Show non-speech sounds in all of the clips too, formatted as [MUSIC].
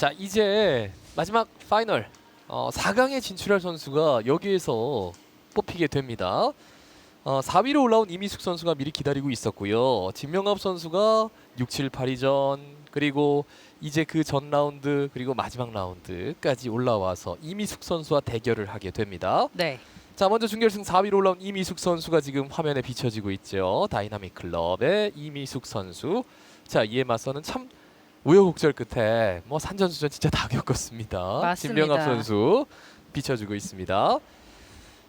자 이제 마지막 파이널 어, 4강에 진출할 선수가 여기에서 뽑히게 됩니다. 어, 4위로 올라온 이미숙 선수가 미리 기다리고 있었고요. 진명합 선수가 6, 7, 8위전 그리고 이제 그 전 라운드 그리고 마지막 라운드까지 올라와서 이미숙 선수와 대결을 하게 됩니다. 네. 자 먼저 준결승 4위로 올라온 이미숙 선수가 지금 화면에 비춰지고 있죠. 다이나믹 클럽의 이미숙 선수. 자 이에 맞서는 참 우여곡절 끝에 뭐 산전수전 진짜 다 겪었습니다. 맞습니다. 진명합 선수 비춰주고 있습니다.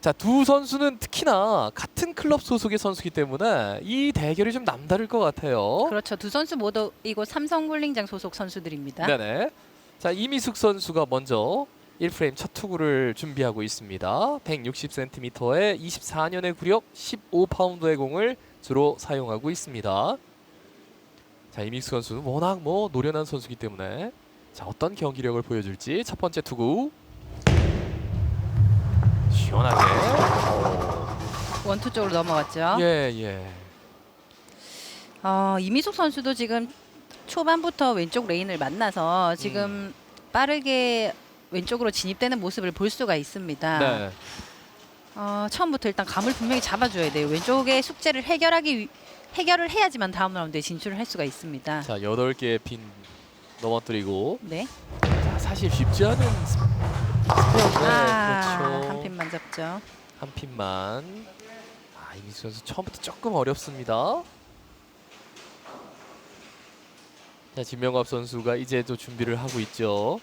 자 두 선수는 특히나 같은 클럽 소속의 선수기 때문에 이 대결이 좀 남다를 것 같아요. 그렇죠. 두 선수 모두 이곳 삼성 홀링장 소속 선수들입니다. 네네. 자 이미숙 선수가 먼저 1프레임 첫 투구를 준비하고 있습니다. 160cm의 24년의 구력 15파운드의 공을 주로 사용하고 있습니다. 자 이미숙 선수는 워낙 뭐 노련한 선수기 때문에 자 어떤 경기력을 보여줄지 첫 번째 투구 시원하게 원투 쪽으로 넘어갔죠. 예 예. 어, 이미숙 선수도 지금 초반부터 왼쪽 레인을 만나서 지금 음. 빠르게 왼쪽으로 진입되는 모습을 볼 수가 있습니다. 네. 어, 처음부터 일단 감을 분명히 잡아줘야 돼요. 왼쪽의 숙제를 해결하기 위- 해결을 해야지만 다음 라운드에 진출을 할 수가 있습니다. 자 여덟 개의 핀 넘어뜨리고 네. 자, 사실 쉽지 않은 스- 스페어인데 아, 그렇죠. 한 핀만 잡죠. 한 핀만. 아, 이민수 선수 처음부터 조금 어렵습니다. 자, 진명합 선수가 이제 또 준비를 하고 있죠.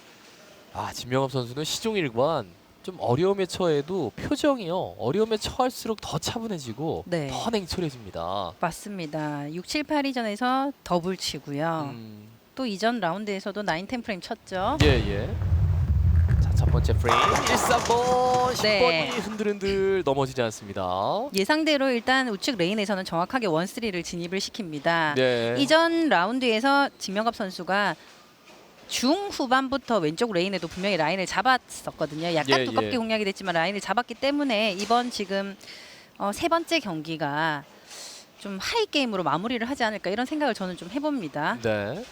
아, 진명합 선수는 시종 일관 좀 어려움에 처해도 표정이요. 어려움에 처할수록 더 차분해지고 네. 더 냉철해집니다. 맞습니다. 6, 7, 8 이전에서 더블 치고요. 음, 또 이전 라운드에서도 9, 10 프레임 쳤죠. 예, 예. 자, 첫 번째 프레임 1, 3번 10번이 네. 흔들흔들 넘어지지 않습니다. 예상대로 일단 우측 레인에서는 정확하게 원스리를 진입을 시킵니다. 네. 이전 라운드에서 진명갑 선수가 중후반부터 왼쪽 레인에도 분명히 라인을 잡았었거든요. 약간 예, 두껍게 예. 공략이 됐지만 라인을 잡았기 때문에 이번 지금 어, 세 번째 경기가 좀 하이 게임으로 마무리를 하지 않을까 이런 생각을 저는 좀 해봅니다. 네.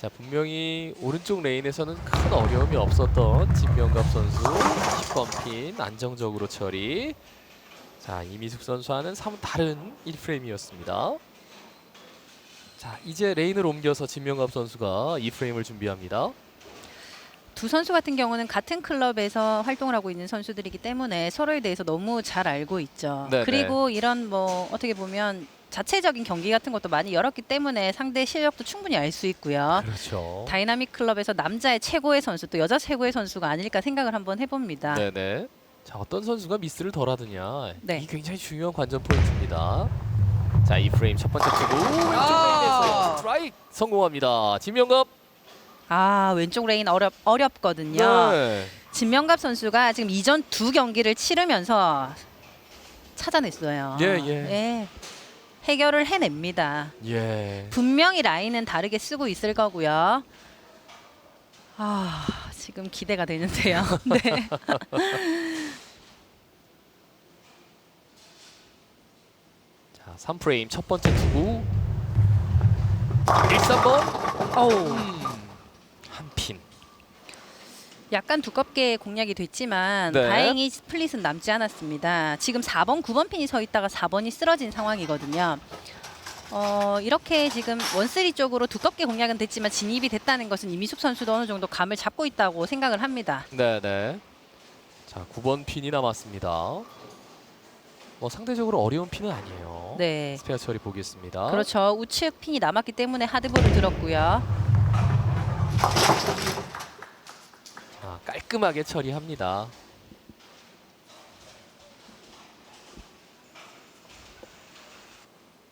자 분명히 오른쪽 레인에서는 큰 어려움이 없었던 진명갑 선수 10번 핀 안정적으로 처리. 자 이미숙 선수와는 사뭇 다른 1프레임이었습니다. 자 이제 레인을 옮겨서 진명갑 선수가 2프레임을 준비합니다. 두 선수 같은 경우는 같은 클럽에서 활동을 하고 있는 선수들이기 때문에 서로에 대해서 너무 잘 알고 있죠. 네네. 그리고 이런 뭐 어떻게 보면 자체적인 경기 같은 것도 많이 열었기 때문에 상대 실력도 충분히 알 수 있고요. 그렇죠. 다이나믹 클럽에서 남자의 최고의 선수 또 여자 최고의 선수가 아닐까 생각을 한번 해봅니다. 네네. 자 어떤 선수가 미스를 덜 하느냐 네. 이 굉장히 중요한 관전 포인트입니다. 자 이 프레임 첫 번째 투구 왼쪽 레인에서 스트라이크 성공합니다. 진명갑. 아 왼쪽 레인 어렵 어렵거든요. 네. 진명갑 선수가 지금 이전 두 경기를 치르면서 찾아냈어요. 예, 예. 해결을 해냅니다. 예. 분명히 라인은 다르게 쓰고 있을 거고요. 아 지금 기대가 되는데요. [LAUGHS] 네. [LAUGHS] 3프레임 첫 번째 투구. 1, 3번. 어우. 한 핀. 약간 두껍게 공략이 됐지만 네. 다행히 스플릿은 남지 않았습니다. 지금 4번, 9번 핀이 서 있다가 4번이 쓰러진 상황이거든요. 어, 이렇게 지금 원쓰리 쪽으로 두껍게 공략은 됐지만 진입이 됐다는 것은 이미숙 선수도 어느 정도 감을 잡고 있다고 생각을 합니다. 네, 네. 자, 9번 핀이 남았습니다. 뭐 상대적으로 어려운 핀은 아니에요. 네. 스페어 처리 보겠습니다. 그렇죠. 우측 핀이 남았기 때문에 하드볼을 들었고요. 자, 깔끔하게 처리합니다.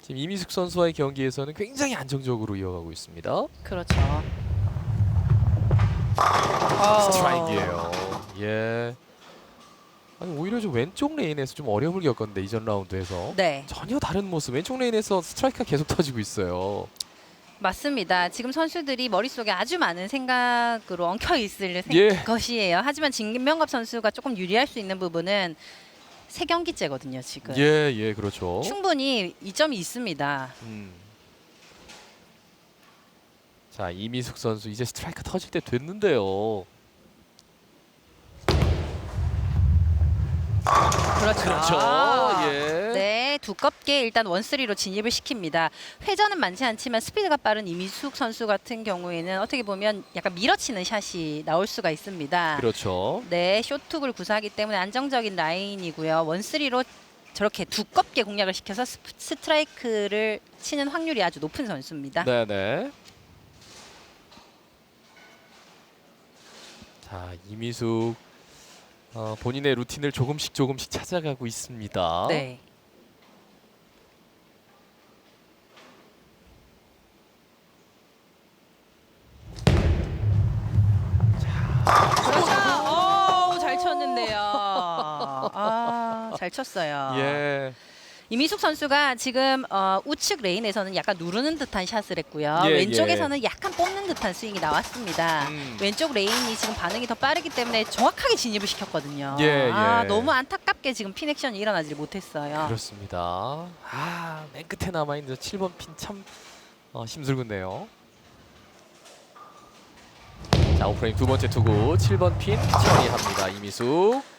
지금 이미숙 선수와의 경기에서는 굉장히 안정적으로 이어가고 있습니다. 그렇죠. 스트라이크예요. 예. 아니 오히려 좀 왼쪽 레인에서 좀 어려움을 겪었는데 이전 라운드에서 네. 전혀 다른 모습. 왼쪽 레인에서 스트라이크가 계속 터지고 있어요. 맞습니다. 지금 선수들이 머릿속에 아주 많은 생각으로 엉켜 있을 생- 예. 것이에요. 하지만 진명갑 선수가 조금 유리할 수 있는 부분은 세 경기째거든요, 지금. 예, 예, 그렇죠. 충분히 이점이 있습니다. 음. 자 이미숙 선수 이제 스트라이크 터질 때 됐는데요. 그렇죠. 그렇죠. 아. 예. 네, 두껍게 일단 원쓰리로 진입을 시킵니다. 회전은 많지 않지만 스피드가 빠른 이미숙 선수 같은 경우에는 어떻게 보면 약간 밀어치는 샷이 나올 수가 있습니다. 그렇죠. 네, 쇼툭을 구사하기 때문에 안정적인 라인이고요. 원쓰리로 저렇게 두껍게 공략을 시켜서 스- 스트라이크를 치는 확률이 아주 높은 선수입니다. 네네. 자 이미숙 어, 본인의 루틴을 조금씩 조금씩 찾아가고 있습니다. 네. 그렇죠. 오, 잘 쳤는데요. 아, 잘 쳤어요. 예. 이미숙 선수가 지금 어, 우측 레인에서는 약간 누르는 듯한 샷을 했고요. 예, 왼쪽에서는 약간 뽑는 듯한 스윙이 나왔습니다. 음. 왼쪽 레인이 지금 반응이 더 빠르기 때문에 정확하게 진입을 시켰거든요. 예, 아, 예. 너무 안타깝게 지금 핀 액션이 일어나지 못했어요. 그렇습니다. 아, 맨 끝에 남아 있는 7번 핀 참 어, 심술궂네요. 자, 오프레임 두 번째 투구 7번 핀 처리합니다. 이미숙.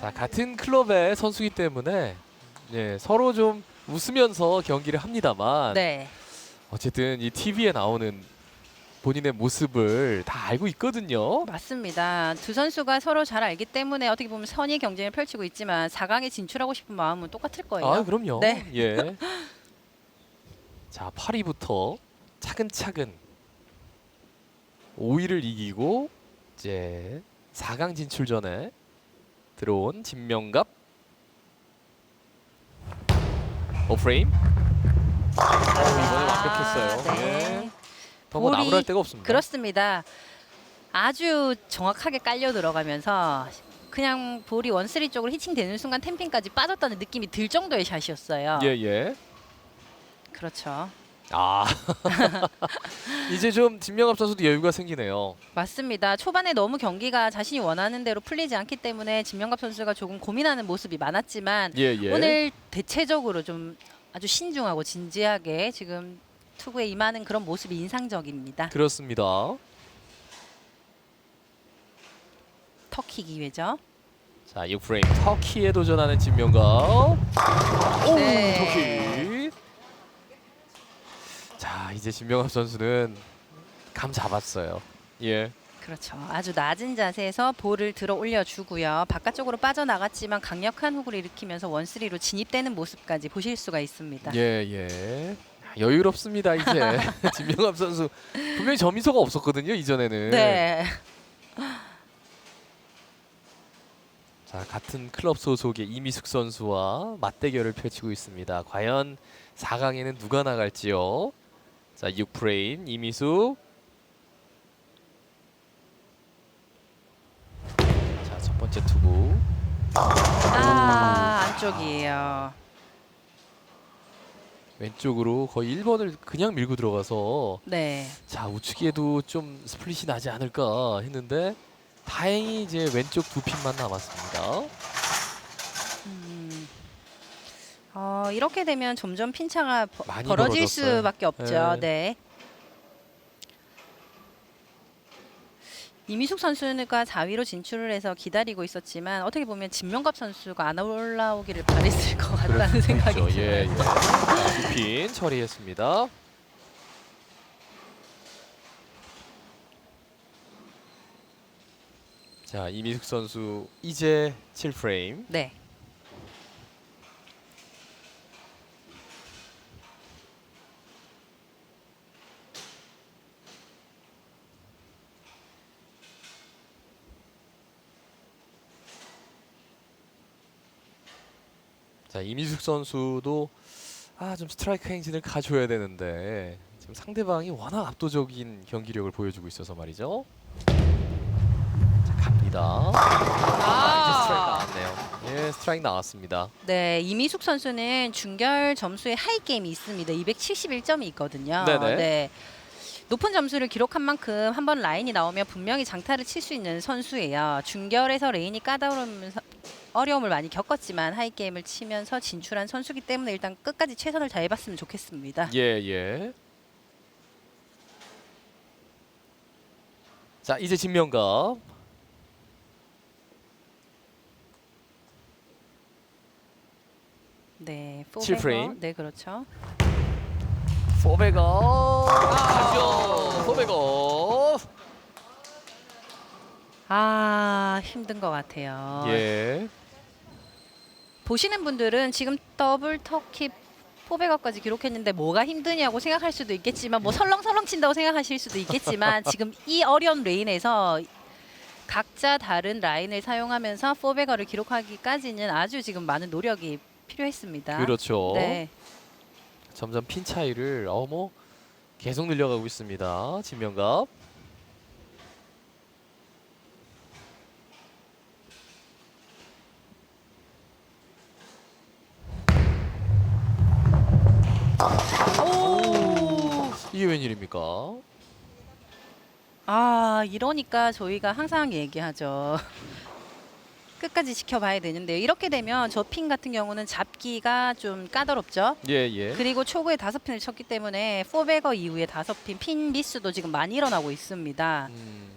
자, 같은 클럽의 선수이기 때문에 예, 서로 좀 웃으면서 경기를 합니다만 네. 어쨌든 이 TV에 나오는 본인의 모습을 다 알고 있거든요. 맞습니다. 두 선수가 서로 잘 알기 때문에 어떻게 보면 선의 경쟁을 펼치고 있지만 4강에 진출하고 싶은 마음은 똑같을 거예요. 아, 그럼요. 네. 예. [LAUGHS] 자, 8위부터 차근차근 5위를 이기고 이제 4강 진출 전에 들어온 진명갑 오프레임 이번에 완벽했어요. 네. 예. 더뭐 볼이- 나무랄 데가 없습니다. 그렇습니다. 아주 정확하게 깔려 들어가면서 그냥 볼이 원쓰리 쪽으로 히칭되는 순간 템핑까지 빠졌다는 느낌이 들 정도의 샷이었어요. 예, 예. 그렇죠. 아. [LAUGHS] 이제 좀 진명갑 선수도 여유가 생기네요. 맞습니다. 초반에 너무 경기가 자신이 원하는 대로 풀리지 않기 때문에 진명갑 선수가 조금 고민하는 모습이 많았지만 예, 예. 오늘 대체적으로 좀 아주 신중하고 진지하게 지금 투구에 임하는 그런 모습이 인상적입니다. 그렇습니다. 터키 기회죠. 자, 이 프레임 터키에 도전하는 진명갑. 오, 네. 터키. 자, 이제 진명갑 선수는 감 잡았어요. 예. 그렇죠. 아주 낮은 자세에서 볼을 들어 올려주고요. 바깥쪽으로 빠져나갔지만 강력한 훅을 일으키면서 원쓰리로 진입되는 모습까지 보실 수가 있습니다. 예, 예. 여유롭습니다, 이제. [LAUGHS] [LAUGHS] 진명갑 선수 분명히 점이소가 없었거든요, 이전에는. 네. 자, 같은 클럽 소속의 이미숙 선수와 맞대결을 펼치고 있습니다. 과연 4강에는 누가 나갈지요? 자, 6프레임 이미숙. 자, 첫 번째 투구. 아 안쪽이에요. 왼쪽으로 거의 1번을 그냥 밀고 들어가서 네. 자, 우측에도 좀 스플릿이 나지 않을까 했는데 다행히 이제 왼쪽 두 핀만 남았습니다. 음. 어, 이렇게 되면 점점 핀차가 버- 많이 벌어질 벌어졌어요. 수밖에 없죠. 네. 네. 이미숙 선수가 4위로 진출을 해서 기다리고 있었지만 어떻게 보면 진명갑 선수가 안 올라오기를 바랬을 것 같다는 생각이 그렇죠. 들어요. 예, 예. 자, 두핀 처리했습니다. 자, 이미숙 선수 이제 7프레임. 네. 자, 이미숙 선수도 아, 좀 스트라이크 행진을 가져야 되는데 지금 상대방이 워낙 압도적인 경기력을 보여주고 있어서 말이죠. 자, 갑니다. 아, 이제 스트라이크 나왔네요. 예, 스트라이크 나왔습니다. 네, 이미숙 선수는 중결 점수에 하이 게임이 있습니다. 271점이 있거든요. 네네. 네. 높은 점수를 기록한 만큼 한 번 라인이 나오면 분명히 장타를 칠 수 있는 선수예요. 중결에서 레인이 까다로우면서 어려움을 많이 겪었지만 하이 게임을 치면서 진출한 선수기 때문에 일단 끝까지 최선을 다해봤으면 좋겠습니다. 예, 예. 자, 이제 진명갑. 네, 칠 400어. 프레임. 네, 그렇죠. 포베거. 가죠. 포베거. 아 힘든 것 같아요. 예. 보시는 분들은 지금 더블 터키 포백업까지 기록했는데 뭐가 힘드냐고 생각할 수도 있겠지만 뭐 설렁설렁 친다고 생각하실 수도 있겠지만 [LAUGHS] 지금 이 어려운 레인에서 각자 다른 라인을 사용하면서 포백어를 기록하기까지는 아주 지금 많은 노력이 필요했습니다. 그렇죠. 네. 점점 핀 차이를 어머 계속 늘려가고 있습니다. 진명갑. 웬일입니까? 아 이러니까 저희가 항상 얘기하죠. [LAUGHS] 끝까지 지켜봐야 되는데요. 이렇게 되면 저 핀 같은 경우는 잡기가 좀 까다롭죠. 예, 예. 그리고 초구에 다섯 핀을 쳤기 때문에 포베거 이후에 다섯 핀, 핀 미스도 지금 많이 일어나고 있습니다. 음.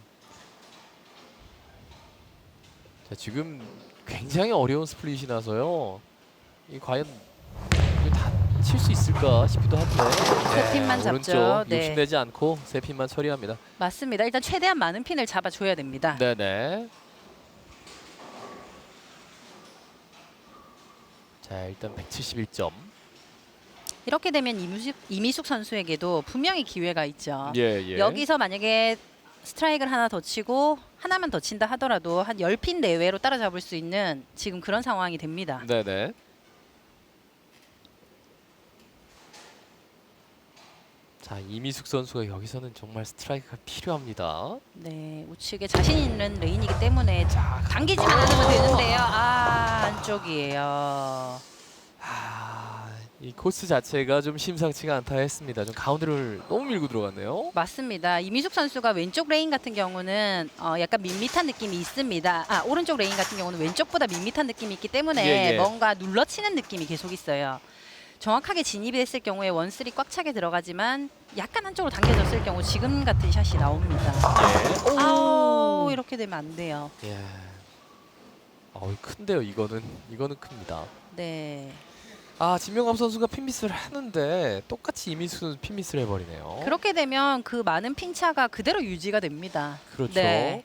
자, 지금 굉장히 어려운 스플릿이 나서요. 이 과연 다 칠 수 있을까 싶기도 한데. 세 핀만 잡죠. 오른쪽 네. 욕심내지 않고 세 핀만 처리합니다. 맞습니다. 일단 최대한 많은 핀을 잡아줘야 됩니다. 네, 네. 자, 일단 171점. 이렇게 되면 이미숙, 이미숙 선수에게도 분명히 기회가 있죠. 예, 예. 여기서 만약에 스트라이크를 하나 더 치고 하나만 더 친다 하더라도 한 10핀 내외로 따라잡을 수 있는 지금 그런 상황이 됩니다. 네, 네. 자, 이미숙 선수가 여기서는 정말 스트라이크가 필요합니다. 네, 우측에 자신 있는 레인이기 때문에 당기지만 않으면 되는데요. 아, 안쪽이에요. 아, 이 코스 자체가 좀 심상치가 않다 했습니다. 좀 가운데를 너무 밀고 들어갔네요. 맞습니다. 이미숙 선수가 왼쪽 레인 같은 경우는 어, 약간 밋밋한 느낌이 있습니다. 아, 오른쪽 레인 같은 경우는 왼쪽보다 밋밋한 느낌이 있기 때문에 예, 예. 뭔가 눌러치는 느낌이 계속 있어요. 정확하게 진입이 됐을 경우에 원슬이 꽉 차게 들어가지만 약간 한쪽으로 당겨졌을 경우 지금 같은 샷이 나옵니다. 예. 아우 이렇게 되면 안 돼요. 예. 어우, 큰데요. 이거는 이거는 큽니다. 네. 아, 진명감 선수가 핀미스를 하는데 똑같이 이미숙 선수 핀미스를 해버리네요. 그렇게 되면 그 많은 핀차가 그대로 유지가 됩니다. 그렇죠. 네.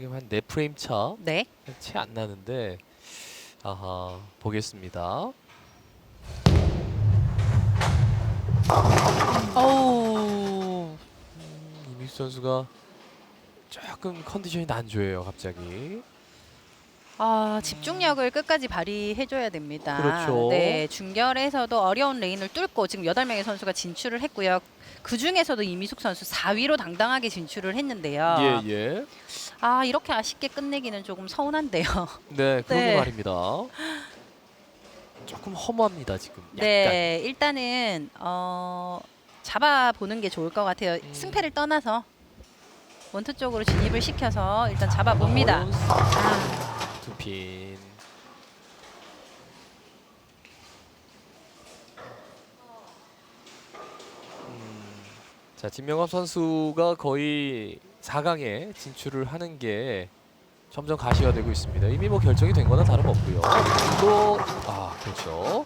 지금 한네 프레임 차. 네. 채 안 나는데 아하 보겠습니다. 어우. 음, 이믹 선수가 조금 컨디션이 난조해요 갑자기. 아 집중력을 끝까지 발휘해줘야 됩니다. 그렇죠. 네 중결에서도 어려운 레인을 뚫고 지금 여덟 명의 선수가 진출을 했고요. 그 중에서도 이미숙 선수 4위로 당당하게 진출을 했는데요. 예 예. 아 이렇게 아쉽게 끝내기는 조금 서운한데요. [LAUGHS] 네 그러게 네. 말입니다. 조금 허무합니다 지금. 약간. 네 일단은 어, 잡아 보는 게 좋을 것 같아요. 음. 승패를 떠나서 원투 쪽으로 진입을 시켜서 일단 잡아 봅니다. 어려운 아, 두 핀. 음, 자 진명합 선수가 거의 4강에 진출을 하는 게 점점 가시가 되고 있습니다. 이미 뭐 결정이 된 거나 다름없고요. 또 아 그렇죠.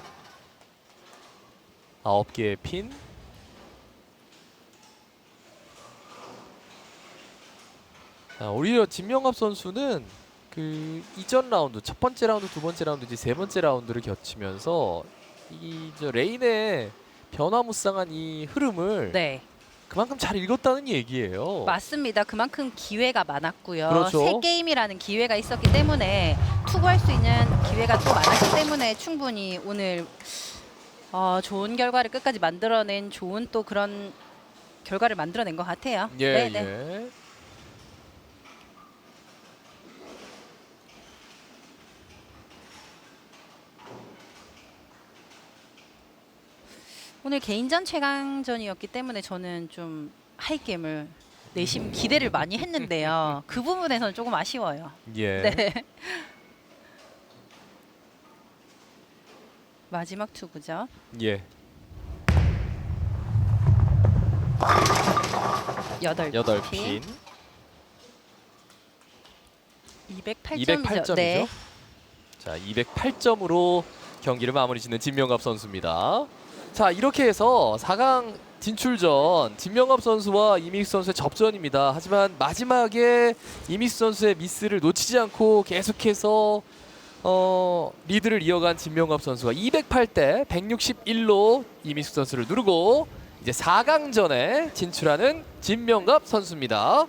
아홉 개의 핀. 자, 오히려 진명합 선수는 그 이전 라운드 첫 번째 라운드 두 번째 라운드 이제 세 번째 라운드를 겹치면서 이 저 레인의 변화무쌍한 이 흐름을 네. 그만큼 잘 읽었다는 얘기예요. 맞습니다. 그만큼 기회가 많았고요. 그렇죠. 새 게임이라는 기회가 있었기 때문에 투구할 수 있는 기회가 또 많았기 때문에 충분히 오늘 어, 좋은 결과를 끝까지 만들어낸 좋은 또 그런 결과를 만들어낸 것 같아요. 예, 네, 네. 예. 오늘 개인전 최강전이었기 때문에 저는 좀 하이게임을 내심 기대를 많이 했는데요. [LAUGHS] 그 부분에서는 조금 아쉬워요. 예. 네. [LAUGHS] 마지막 투구죠. 예. 여덟 여덟 핀. 핀. 208점이죠. 208점이죠. 네. 자, 208점으로 경기를 마무리 짓는 진명갑 선수입니다. 자, 이렇게 해서 4강 진출전 진명갑 선수와 이믹스 선수의 접전입니다. 하지만 마지막에 이믹스 선수의 미스를 놓치지 않고 계속해서 어, 리드를 이어간 진명갑 선수가 208대 161로 이믹스 선수를 누르고 이제 4강전에 진출하는 진명갑 선수입니다.